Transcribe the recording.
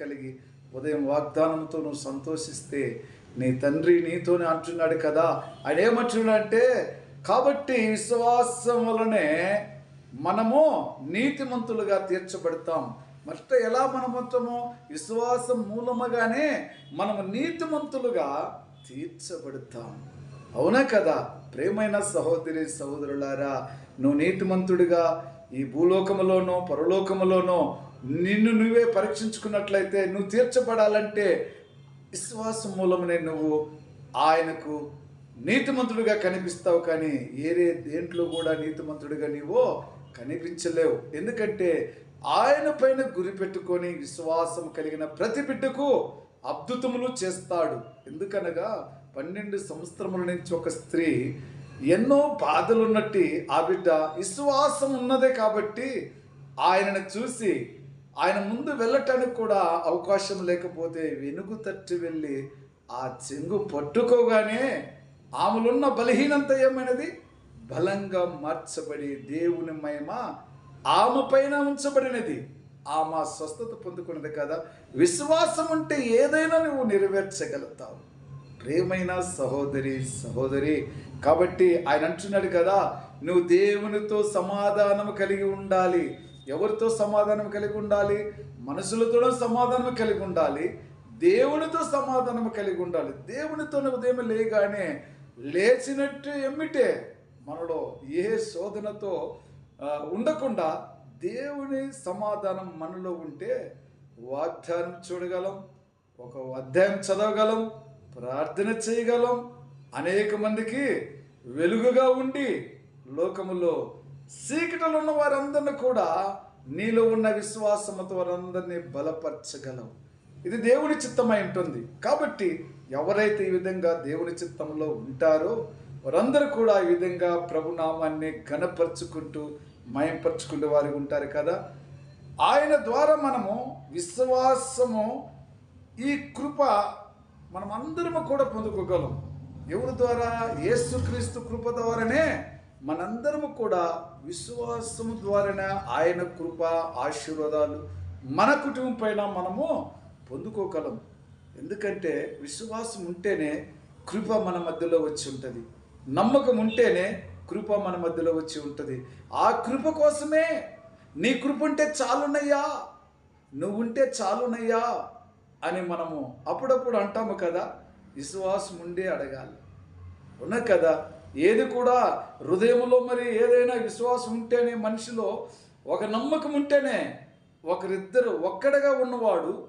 కలిగి ఉదయం వాగ్దానంతో నువ్వు సంతోషిస్తే నీ తండ్రి నీతోనే అంటున్నాడు కదా. ఆయన ఏమంటున్నాడంటే కాబట్టి విశ్వాసం వలనే మనము నీతిమంతులుగా తీర్చబడతాం. మరట ఎలా మనమంతము? విశ్వాసం మూలముగానే మనము నీతిమంతులుగా తీర్చబడతాం. అవునా కదా? ప్రేమైన సహోదరి సహోదరులారా నువ్వు నీతిమంతుడిగా ఈ భూలోకములోనో పరలోకములోనో నిన్ను నువ్వే పరీక్షించుకున్నట్లయితే నువ్వు తీర్చబడాలంటే విశ్వాసం మూలమనే నువ్వు ఆయనకు నీతిమంతుడిగా కనిపిస్తావు కానీ ఏరే దేంట్లో కూడా నీతిమంతుడిగా నీవో కనిపించలేవు. ఎందుకంటే ఆయన పైన గురి పెట్టుకొని విశ్వాసం కలిగిన ప్రతి బిడ్డకు అద్భుతములు చేస్తాడు. ఎందుకనగా పన్నెండు సంవత్సరముల నుంచి ఒక స్త్రీ ఎన్నో బాధలున్నట్టి ఆ బిడ్డ విశ్వాసం ఉన్నదే కాబట్టి ఆయనను చూసి ఆయన ముందు వెళ్ళటానికి కూడా అవకాశం లేకపోతే వెనుగు తట్టి వెళ్ళి ఆ చెంగు పట్టుకోగానే ఆమెలున్న బలహీనత ఏమైనది? బలంగా మార్చబడి దేవుని మహిమ ఆమె పైన ఉంచబడినది. ఆమె స్వస్థత పొందుకున్నది కదా. విశ్వాసం ఉంటే ఏదైనా నువ్వు నెరవేర్చగలుగుతావు. ప్రేమైన సహోదరి సహోదరి కాబట్టి ఆయన అంటున్నాడు కదా నువ్వు దేవునితో సమాధానం కలిగి ఉండాలి. ఎవరితో సమాధానం కలిగి ఉండాలి? మనుషులతో సమాధానం కలిగి ఉండాలి. దేవునితో సమాధానం కలిగి ఉండాలి. దేవునితో ఉదయం లేగానే లేచినట్టు ఎమ్మిటే మనలో ఏ శోధనతో ఉండకుండా దేవుని సమాధానం మనలో ఉంటే వాగ్దానం చూడగలం ఒక అధ్యాయం చదవగలం ప్రార్థన చేయగలం. అనేక మందికి వెలుగుగా ఉండి లోకములో చీకటిలో ఉన్న వారందరిని కూడా నీలో ఉన్న విశ్వాసంతో వారందరినీ బలపరచగలం ఇది దేవుని చిత్తమై ఉంటుంది. కాబట్టి ఎవరైతే ఈ విధంగా దేవుని చిత్తంలో ఉంటారో వారందరూ కూడా ఈ విధంగా ప్రభునామాన్ని ఘనపరుచుకుంటూ మయంపరుచుకుంటూ వారు ఉంటారు కదా. ఆయన ద్వారా మనము విశ్వాసము ఈ కృప మనం అందరము కూడా పొందుకోగలం. ఎవరి ద్వారా? యేసుక్రీస్తు కృప ద్వారానే మనందరము కూడా విశ్వాసము ద్వారానే ఆయన కృప ఆశీర్వాదాలు మన కుటుంబం పైన మనము పొందుకోగలం. ఎందుకంటే విశ్వాసం ఉంటేనే కృప మన మధ్యలో వచ్చి ఉంటుంది. నమ్మకం ఉంటేనే కృప మన మధ్యలో వచ్చి ఉంటుంది. ఆ కృప కోసమే నీ కృప ఉంటే చాలునయ్యా నువ్వుంటే చాలునయ్యా అని మనము అప్పుడప్పుడు అంటాము కదా. విశ్వాసం ఉండే అడగాలి. ఉన్న కదా? ఏది కూడా హృదయంలో మరి ఏదైనా విశ్వాసం ఉంటేనే మనిషిలో ఒక నమ్మకం ఉంటేనే ఒకరిద్దరు ఒక్కడగా ఉన్నవాడు